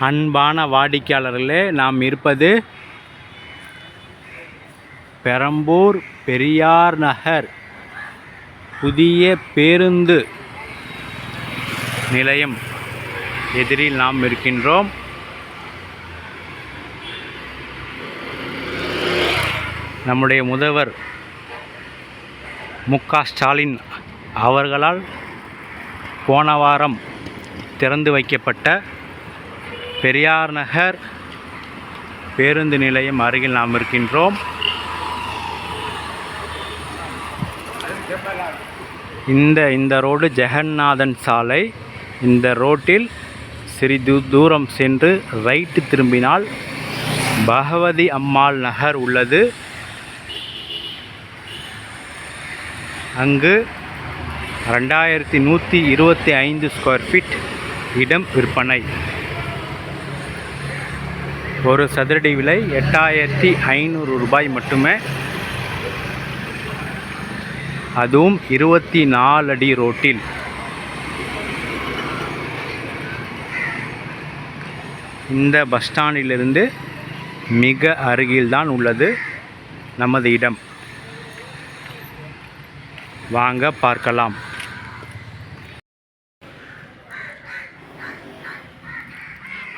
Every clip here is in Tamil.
அன்பான வாடிக்கையாளர்களே நாம் இருப்பது பெரம்பூர் பெரியார் நகர். புதிய பேருந்து நிலையம் எதிரில் நாம் இருக்கின்றோம். நம்முடைய முதல்வர் மு ஸ்டாலின் அவர்களால் போன வாரம் திறந்து வைக்கப்பட்ட பெரியார் நகர் பேருந்து நிலையம் அருகில் நாம் இருக்கின்றோம். இந்த இந்த ரோடு ஜெகநாதன் சாலை. இந்த ரோட்டில் சிறிது தூரம் சென்று ரைட்டு திரும்பினால் பகவதி அம்மாள் நகர் உள்ளது. அங்கு ரெண்டாயிரத்தி நூற்றி இருபத்தி ஐந்து ஸ்கொயர் ஃபீட் இடம் விற்பனை. ஒரு சதுரடி விலை எட்டாயிரத்தி ஐநூறு ரூபாய் மட்டுமே. அதுவும் இருபத்தி நாலு அடி ரோட்டில். இந்த பஸ் ஸ்டாண்டிலிருந்து மிக அருகில்தான் உள்ளது நமது இடம். வாங்க பார்க்கலாம்.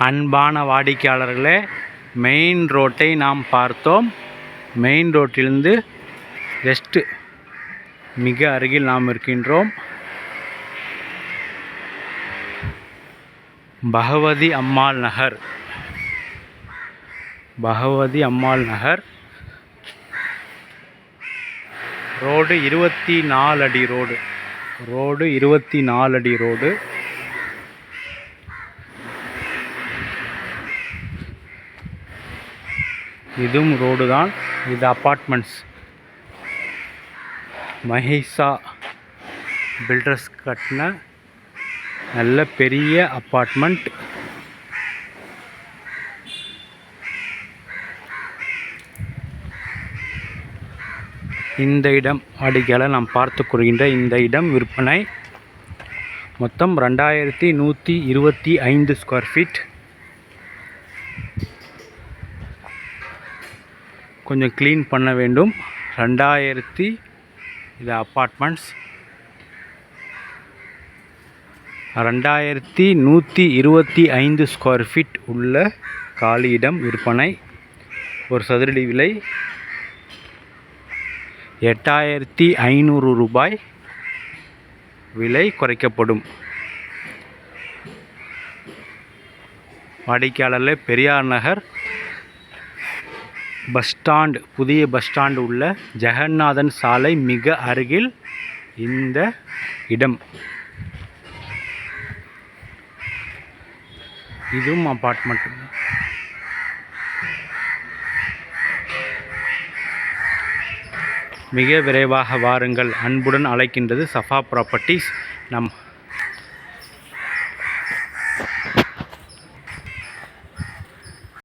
அன்பான வாடிக்கையாளர்களே மெயின் ரோட்டை நாம் பார்த்தோம். மெயின் ரோட்டிலிருந்து ஜஸ்ட்டு மிக அருகில் நாம் இருக்கின்றோம். பகவதி அம்மாள் நகர். பகவதி அம்மாள் நகர். ரோடு இருபத்தி நாலு அடி ரோடு ரோடு இருபத்தி நாலு அடி ரோடு இதுவும் ரோடு தான். இது அப்பார்ட்மெண்ட்ஸ். மஹிசா பில்டர்ஸ் கட்டின நல்ல பெரிய அப்பார்ட்மெண்ட். இந்த இடம் வாடிக்கையாளர் நாம் பார்த்து கொள்கின்ற இந்த இடம் விற்பனை மொத்தம் ரெண்டாயிரத்தி நூற்றி இருபத்தி ஐந்து ஸ்கொயர் ஃபீட் கொஞ்சம் க்ளீன் பண்ண வேண்டும். ரெண்டாயிரத்தி இது அப்பார்ட்மெண்ட்ஸ் ரெண்டாயிரத்தி நூற்றி இருபத்தி ஐந்து ஸ்கொயர் ஃபீட் உள்ள காலியிடம் விற்பனை. ஒரு சதுரடி விலை. எட்டாயிரத்தி ஐநூறு ரூபாய் விலை குறைக்கப்படும். வாடிக்கையாளரில் பெரியார் நகர் பஸ் ஸ்டாண்ட் புதிய பஸ் ஸ்டாண்ட் உள்ள ஜெகநாதன் சாலை மிக அருகில் இந்த இடம். இதுவும் அப்பார்ட்மெண்ட் மிக விரைவாக வாருங்கள். அன்புடன் அழைக்கின்றது சஃபா ப்ராப்பர்ட்டிஸ் நம்